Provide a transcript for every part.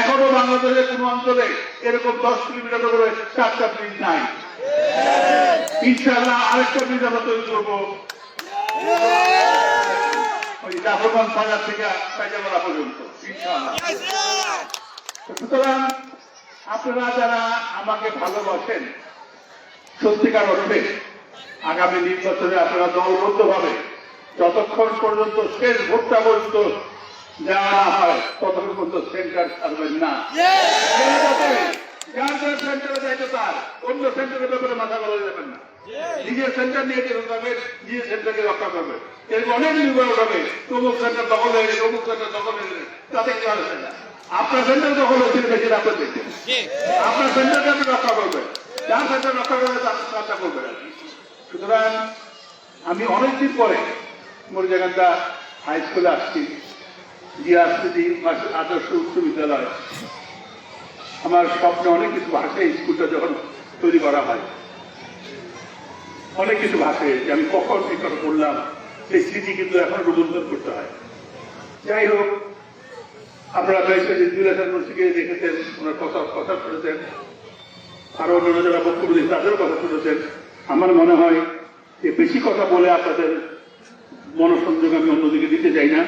এখনও বাংলাদেশের কোন অঞ্চলে এরকম দশ কিলোমিটার চারটা ব্রিজ নাই। ইনশাল্লাহ আরেকটা ব্রিজ আমরা তৈরি করব। সুতরাং আপনারা যারা আমাকে ভালোবাসেন, সত্যিকার অর্থে আগামী নির্বাচনে আপনারা দলবদ্ধ ভাবে যতক্ষণ পর্যন্ত শেষ ভোটটা পর্যন্ত দেওয়া না হয়। ততক্ষণ পর্যন্ত সেন্টার ছাড়বেন না। যারা যাবে, যার যার সেন্টারে যাইতে তার। অন্য সেন্টারের ব্যাপারে মাথা বলা যাবেন না। নিজের সেন্টার নিয়ে যেতে হবে নিজের সেন্টারকে রক্ষা করবে এরকম অনেক নির্ভর হবে। তমুক সেন্টার দখল হয়ে গেছে অমুক সেন্টার দখল হয়ে গেছে। তাতে কি হবে? না আপনার সেন্টার দখল হয়েছে বেশি আপনার দেখবেন আপনার সেন্টারকে আপনি রক্ষা করবেন। যার সেন্টার রক্ষা করবে তার করবেন। সুতরাং আমি অনেকদিন পরে মরিজাকান্দা হাই স্কুলে আসছি। জিয়া স্মৃতি আদর্শ উচ্চ বিদ্যালয়। আমার স্বপ্নে অনেক কিছু ভাষে স্কুলটা যখন তৈরি করা হয়, অনেক কিছু ভাষে যে আমি কখন কি করে করলাম সেই স্মৃতি কিন্তু এখন রূপান্তর করতে হয়। যাই হোক, আপনারা বেশি জিজুল হাসান মুন্সিকে দেখেছেন, ওনার কথা কথা শুনেছেন, আরও অন্যান্য যারা বক্তব্য দিয়েছে তাদেরও কথা শুনেছেন। আমার মনে হয় যে বেশি কথা বলে আপনাদের মনসংযোগ আমি অন্যদিকে দিতে চাই না।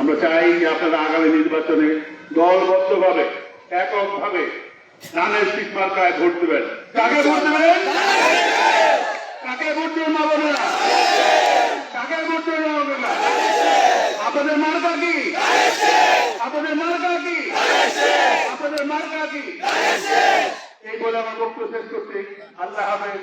আমরা চাই যে আপনারা আগামী নির্বাচনে দলবদ্ধভাবে, এককভাবে ধানের শীত মার্কায় ভোট দেবেন। কাকে ভোট দেবেন? কাকে ভোট দেবেন বোনেরা? কাকে ভোট দেবেন বোনেরা? আপনাদের মার্কা কি? আপনাদের মার্কা কি? আপনাদের মার্কা কি? এই বলে আমার বক্তব্য শেষ করছি। আল্লাহ হাফেজ।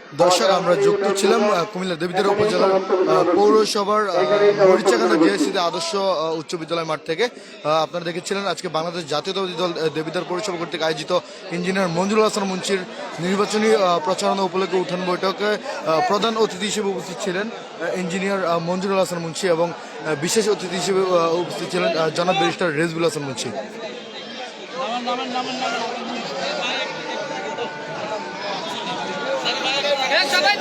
দর্শক আমরা যুক্ত ছিলাম কুমিল্লা দেবীদের উপজেলার পৌরসভার মরিচাকান্দা জিএসসিতে আদর্শ উচ্চ বিদ্যালয় মাঠ থেকে। আপনারা দেখেছিলেন আজকে বাংলাদেশ জাতীয়তাবাদী দল আহ, দেবিদ্বার পৌরসভা কর্তৃক আয়োজিত ইঞ্জিনিয়ার মঞ্জুরুল হাসান মুন্সির নির্বাচনী প্রচারণা উপলক্ষে উঠান বৈঠকে প্রধান অতিথি হিসেবে উপস্থিত ছিলেন ইঞ্জিনিয়ার মঞ্জুরুল হাসান মুন্সি এবং বিশেষ অতিথি হিসেবে উপস্থিত ছিলেন জনাব ব্যারিস্টার রেজবুল হাসান মুন্সি। সবাই